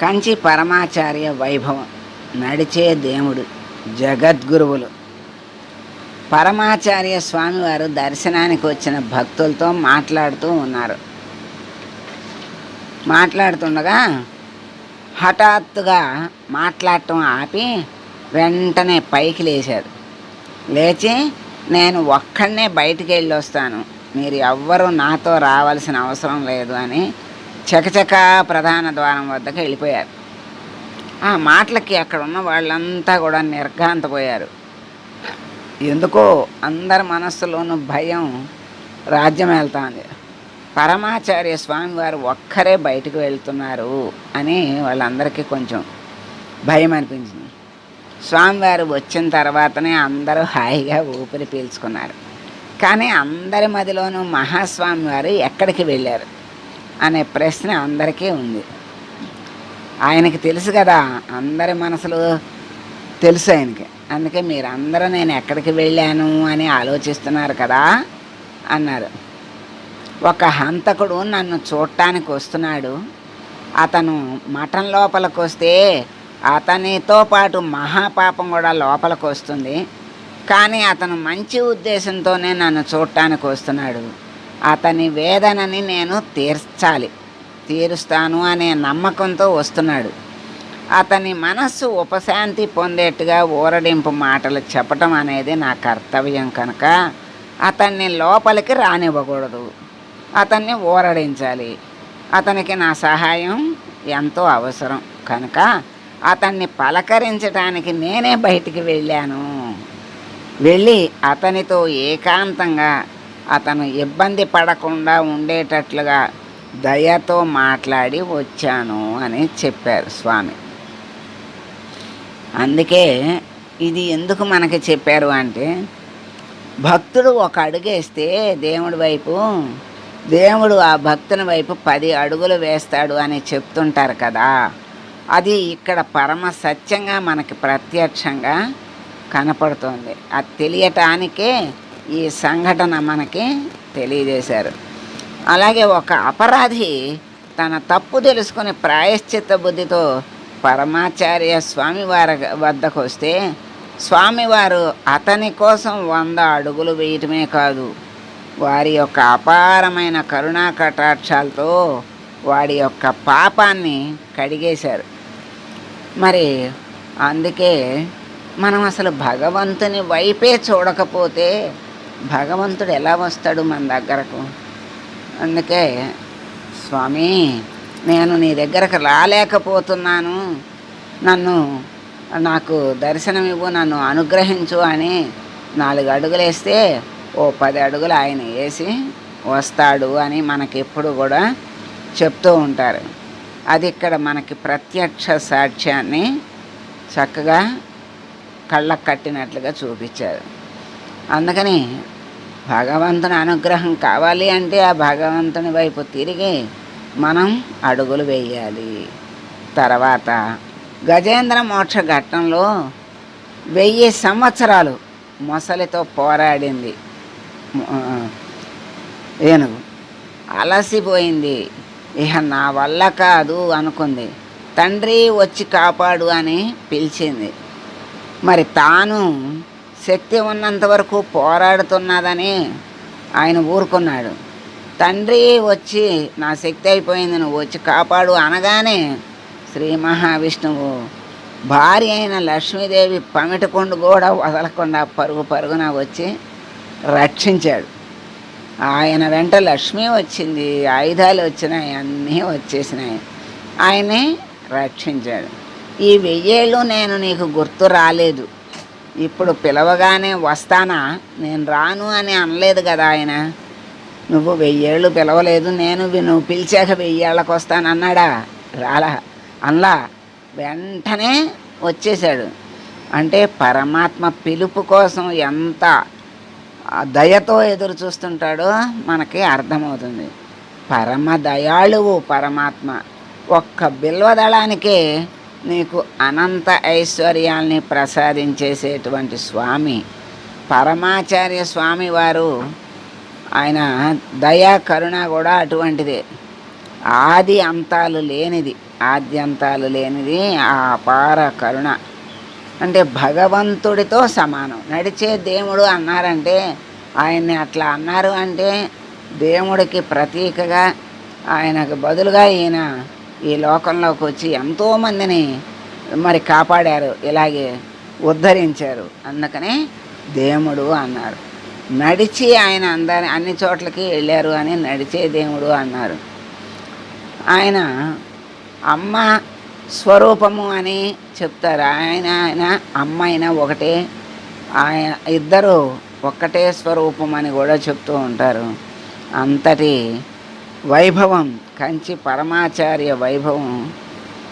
కంచి పరమాచార్య వైభవం. నడిచే దేవుడు జగద్గురువులు. పరమాచార్య స్వామివారు దర్శనానికి వచ్చిన భక్తులతో మాట్లాడుతూ ఉన్నారు. మాట్లాడుతుండగా హఠాత్తుగా మాట్లాడటం ఆపి వెంటనే పైకి లేచారు. లేచి నేను ఒక్కడనే బయటికి వెళ్ళి వస్తాను మీరు ఎవ్వరూ నాతో రావాల్సిన అవసరం లేదు అని చకచక ప్రధాన ద్వారం వద్దకు వెళ్ళిపోయారు. ఆ మాటలకి అక్కడ ఉన్న వాళ్ళంతా కూడా నిర్ఘాంతపోయారు. ఎందుకో అందరి మనస్సులోనూ భయం రాజ్యం వెళ్తాంది. పరమాచార్య స్వామి వారు ఒక్కరే బయటకు వెళ్తున్నారు అని వాళ్ళందరికీ కొంచెం భయం అనిపించింది. స్వామివారు వచ్చిన తర్వాతనే అందరూ హాయిగా ఊపిరి పీల్చుకున్నారు. కానీ అందరి మదిలోనూ మహాస్వామి వారు ఎక్కడికి వెళ్ళారు? అనే ప్రశ్న అందరికీ ఉంది. ఆయనకి తెలుసు కదా అందరి మనసులు తెలుసు ఆయనకి. అందుకే మీరందరూ నేను ఎక్కడికి వెళ్ళాను అని ఆలోచిస్తున్నారు కదా అన్నారు. ఒక హంతకుడు నన్ను చూడటానికి వస్తున్నాడు. అతను మఠం లోపలికి వస్తే అతనితో పాటు మహాపాపం కూడా లోపలికి వస్తుంది. కానీ అతను మంచి ఉద్దేశంతోనే నన్ను చూడటానికి వస్తున్నాడు. అతని వేదనని నేను తీర్చాలి. తీరుస్తాను అనే నమ్మకంతో వస్తున్నాడు. అతని మనస్సు ఉపశాంతి పొందేట్టుగా ఊరడింపు మాటలు చెప్పటం అనేది నా కర్తవ్యం కనుక అతన్ని లోపలికి రానివ్వకూడదు. అతన్ని ఊరడించాలి. అతనికి నా సహాయం ఎంతో అవసరం కనుక అతన్ని పలకరించడానికి నేనే బయటికి వెళ్ళాను. వెళ్ళి అతనితో ఏకాంతంగా అతను ఇబ్బంది పడకుండా ఉండేటట్లుగా దయతో మాట్లాడి వచ్చాను అని చెప్పారు స్వామి. అందుకే ఇది ఎందుకు మనకి చెప్పారు అంటే భక్తుడు ఒక అడుగేస్తే దేవుడి వైపు దేవుడు ఆ భక్తుని వైపు పది అడుగులు వేస్తాడు అని చెప్తుంటారు కదా. అది ఇక్కడ పరమ సత్యంగా మనకి ప్రత్యక్షంగా కనపడుతుంది. అది తెలియటానికే ఈ సంఘటన మనకి తెలియజేశారు. అలాగే ఒక అపరాధి తన తప్పు తెలుసుకుని ప్రాయశ్చిత్త బుద్ధితో పరమాచార్య స్వామివారి వద్దకు వస్తే స్వామివారు అతని కోసం వంద అడుగులు వేయటమే కాదు వారి యొక్క అపారమైన కరుణా కటాక్షాలతో వాడి యొక్క పాపాన్ని కడిగేశారు. మరి అందుకే మనం అసలు భగవంతుని వైపే చూడకపోతే భగవంతుడు ఎలా వస్తాడు మన దగ్గరకు? అందుకే స్వామి నేను నీ దగ్గరకు రాలేకపోతున్నాను. నన్ను నాకు దర్శనం ఇవ్వు నన్ను అనుగ్రహించు అని నాలుగు అడుగులు వేస్తే ఓ పది అడుగులు ఆయన వేసి వస్తాడు అని మనకి ఎప్పుడు కూడా చెప్తూ ఉంటారు. అది ఇక్కడ మనకి ప్రత్యక్ష సాక్ష్యాన్ని చక్కగా కళ్ళకు కట్టినట్లుగా చూపించారు. అందుకని భగవంతుని అనుగ్రహం కావాలి అంటే ఆ భగవంతుని వైపు తిరిగి మనం అడుగులు వేయాలి. తర్వాత గజేంద్ర మోక్ష ఘట్టంలో వెయ్యి సంవత్సరాలు మొసలితో పోరాడింది. ఏనుగు. అలసిపోయింది. ఇహ నా వల్ల కాదు అనుకుంది. తండ్రి వచ్చి కాపాడు అని పిలిచింది. మరి తాను శక్తి ఉన్నంత వరకు పోరాడుతున్నదని ఆయన ఊరుకున్నాడు. తండ్రి వచ్చి నా శక్తి అయిపోయింది నువ్వు వచ్చి కాపాడు అనగానే శ్రీ మహావిష్ణువు భార్య అయిన లక్ష్మీదేవి పమిటకొండు కూడా వదలకుండా పరుగు పరుగున వచ్చి రక్షించాడు. ఆయన వెంట లక్ష్మి వచ్చింది ఆయుధాలు వచ్చినాయి అన్నీ వచ్చేసినాయి. ఆయనే రక్షించాడు. ఈ వెయ్యేళ్ళు నేను నీకు గుర్తు రాలేదు. ఇప్పుడు పిలవగానే వస్తానా? నేను రాను అని అనలేదు కదా ఆయన. నువ్వు వెయ్యేళ్ళు పిలవలేదు నేను నువ్వు పిలిచాక వెయ్యేళ్ళకి వస్తాను అన్నాడా? రాలా. అన్లా. వెంటనే వచ్చేసాడు అంటే పరమాత్మ పిలుపు కోసం ఎంత దయతో ఎదురు చూస్తుంటాడో మనకి అర్థమవుతుంది. పరమ దయాళువు పరమాత్మ. ఒక్క బిల్వదళానికే నీకు అనంత ఐశ్వర్యాల్ని ప్రసాదించేసేటువంటి స్వామి పరమాచార్య స్వామి వారు. ఆయన దయా కరుణ కూడా అటువంటిదే. ఆది అంతాలు లేనిది ఆద్యంతాలు లేనిది ఆ అపార కరుణ. అంటే భగవంతుడితో సమానం. నడిచే దేవుడు అన్నారంటే ఆయన్ని అట్లా అన్నారు అంటే దేవుడికి ప్రతీకగా ఆయనకు బదులుగా ఈయన ఈ లోకంలోకి వచ్చి ఎంతోమందిని మరి కాపాడారు ఇలాగే ఉద్ధరించారు అందుకనే దేవుడు అన్నారు. నడిచి ఆయన అందరి అన్ని చోట్లకి వెళ్ళారు అని నడిచే దేవుడు అన్నారు. ఆయన అమ్మ స్వరూపము అని చెప్తారు. ఆయన ఆయన అమ్మ అయినా ఒకటే ఆయన ఇద్దరు ఒక్కటే స్వరూపం అని కూడా చెప్తూ ఉంటారు. అంతటి వైభవం కంచి పరమాచార్య వైభవం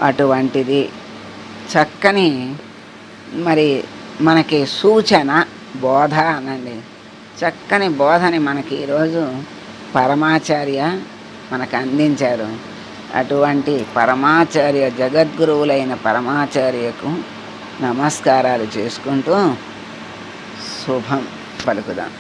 అటువంటిది. చక్కని మరి మనకి సూచన బోధ అనండి. చక్కని బోధని మనకి ఈరోజు పరమాచార్య మనకు అందించారు. అటువంటి పరమాచార్య జగద్గురువులైన పరమాచార్యకు నమస్కారాలు చేసుకుంటూ శుభం పలుకుదాం.